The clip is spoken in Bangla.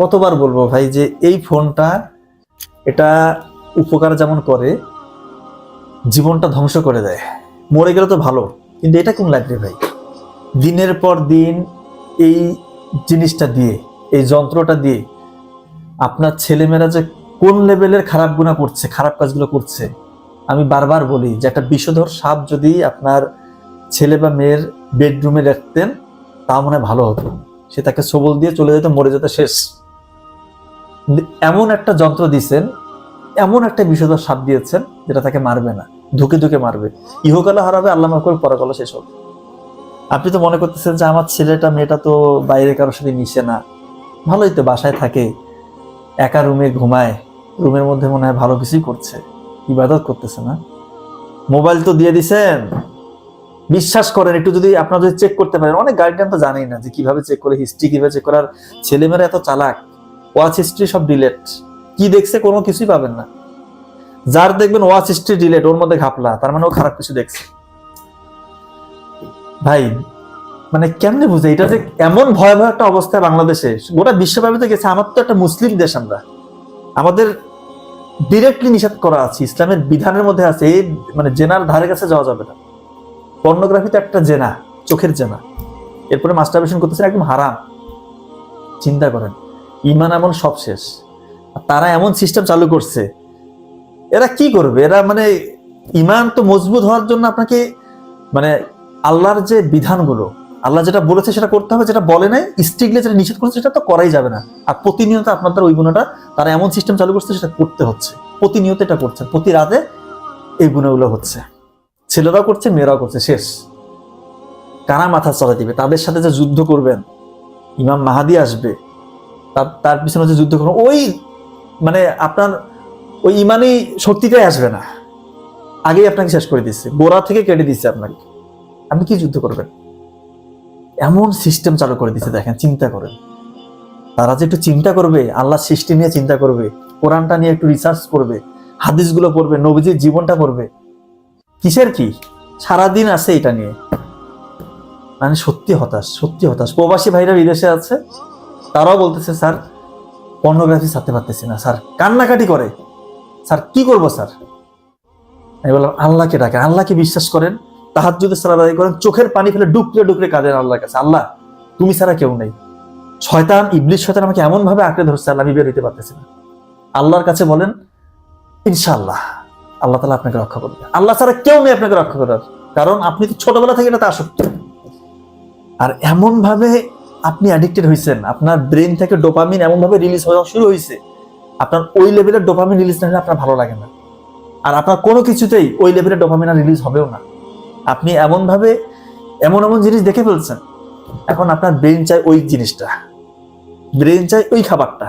কতবার বলব ভাই যে এই ফোনটা এটা উপকার যেমন করে, জীবনটা ধ্বংস করে দেয়। মরে গেলে তো ভালো, কিন্তু এটা কোন লাগবে ভাই? দিনের পর দিন এই জিনিসটা দিয়ে, এই যন্ত্রটা দিয়ে আপনার ছেলেমেয়েরা যে কোন লেভেলের খারাপ গুণা করছে, খারাপ কাজগুলো করছে, আমি বারবার বলি যে একটা বিষধর সাপ যদি আপনার ছেলে বা মেয়ের বেডরুমে রাখতেন, তা মনে ভালো হতো। সে তাকে সবল দিয়ে চলে যেত, মরে যেত শেষ। এমন একটা যন্ত্র দিয়েছেন এমন একটা বিষধর সাপ দিয়েছেন যেটা তাকে মারবে না, ধুকে ধুকে মারবে। ইহকালে হারাবে, আল্লাহ মাফ করে পরকালে শেষ হবে। আপনি তো মনে করতেছেন যে আমার ছেলেটা, মেয়েটা তো বাইরে কারোর সাথে মিশে না। ভালোই তো, বাসায় থাকে, একা রুমে ঘুমায়, রুমের মধ্যে মনে হয় ভালো কিছুই করছে, ইবাদত করতেছে না। মোবাইল তো দিয়ে দিছেন। বিশ্বাস করেন, একটু যদি আপনারা যদি চেক করতে পারেন, অনেক গার্ডিয়ান তো জানেই না যে কীভাবে চেক করে হিস্ট্রি কীভাবে চেক করার ছেলেমেয়েরা এত চালাক। ওয়াচ হিস্ট্রি সব ডিলেট কি দেখছে কোনো কিছুই পাবেন না। যার দেখবেন ওয়াচ হিস্ট্রি ডিলেট ওর মধ্যে ঘাপলা, তার মানে ও খারাপ কিছু দেখছে। ভাই মানে কেমনে বুঝে, এটা যে এমন ভয়াবহ একটা অবস্থা বাংলাদেশে, গোটা বিশ্বব্যাপী তো গেছে, আমার তো একটা মুসলিম দেশ আমরা। আমাদের ডিরেক্টলি নিষেধ করা আছে, ইসলামের বিধানের মধ্যে আছে, এই মানে জেনার ধারে কাছে যাওয়া যাবে না। পর্নোগ্রাফি তো একটা জেনা, চোখের জেনা। এরপরে মাস্টারবেশন করতেছে একদম হারাম। চিন্তা করেন। ইমান এমন সব শেষ। তারা এমন সিস্টেম চালু করছে। এরা কি করবে? এরা মানে ইমান তো মজবুত হওয়ার জন্য আপনাকে মানে আল্লাহর যে বিধানগুলো, আল্লাহ যেটা বলেছে সেটা করতে হবে, যেটা বলে নাই স্ট্রিক্টলি যেটা নিষেধ করেছে সেটা তো করাই যাবে না। আর প্রতিনিয়ত আপনাদের ওই গুণটা, তারা এমন সিস্টেম চালু করছে সেটা করতে হচ্ছে। প্রতিনিয়ত এটা করছে, প্রতি রাতে এই গুণগুলো হচ্ছে। ছেলেরাও করছে, মেয়েরাও করছে, শেষ। কারা মাথা চড়া দিবে? তাদের সাথে যে যুদ্ধ করবেন, ইমাম মাহাদি আসবে তার পিছনে যে যুদ্ধ করবেন ওই মানে আপনার ওই ইমানি শক্তিটাই আসবে না। আগেই আপনাকে শেষ করে দিচ্ছে গোড়া থেকে কেটে দিচ্ছে আপনাকে। আপনি কি যুদ্ধ করবেন? এমন সিস্টেম চালু করে দিচ্ছে দেখেন, চিন্তা করেন। তারা যে একটু চিন্তা করবে আল্লাহ সৃষ্টি নিয়ে চিন্তা করবে, কোরআনটা নিয়ে একটু রিসার্চ করবে, হাদিসগুলো পড়বে, নবীজির জীবনটা পড়বে, কিসের কি? সারাদিন আছে এটা নিয়ে। মানে সত্যি হতাশ সত্যি হতাশ। প্রবাসী ভাইরা বিদেশে আছে? তারাও বলতেছে, স্যার, পর্নোগ্রাফি ছাড়তে পারতেছি না, স্যার। কান্নাকাটি করে। স্যার, কি করব, স্যার? আমি বললাম, আল্লাহকে ডাকেন, আল্লাহকে বিশ্বাস করেন তাহার যদি সারা আদায় করেন, চোখের পানি ফেলে ডুকরে ডুকরে কাঁদেন আল্লাহর কাছে। আল্লাহ, তুমি ছাড়া কেউ নেই। শয়তান, ইবলিশ শয়তান আমাকে এমন ভাবে আঁকড়ে ধরছে, আল্লাহ আমি বের হইতে পারতেছি না। আল্লাহর কাছে বলেন, ইনশাআল্লাহ, আল্লাহ তালা আপনাকে রক্ষা করবে। আল্লাহ ছাড়া কেউ নেই আপনাকে রক্ষা করার। কারণ আপনি তো ছোটবেলা থেকে এটা আসক্ত। আর এমন ভাবে আপনি অ্যাডিক্টেড হয়েছেন আপনার ব্রেন থেকে ডোপামিন এমনভাবে রিলিজ হওয়া শুরু হয়েছে আপনার ওই লেভেলের ডোপামিন রিলিজ না হলে আপনার ভালো লাগে না। আর আপনার কোনো কিছুতেই ওই লেভেলের ডোপামিন আর রিলিজ হবেও না। আপনি এমনভাবে, এমন এমন জিনিস দেখে ফেলছেন, এখন আপনার ব্রেন চাই ওই জিনিসটা। ব্রেন চাই ওই খাবারটা।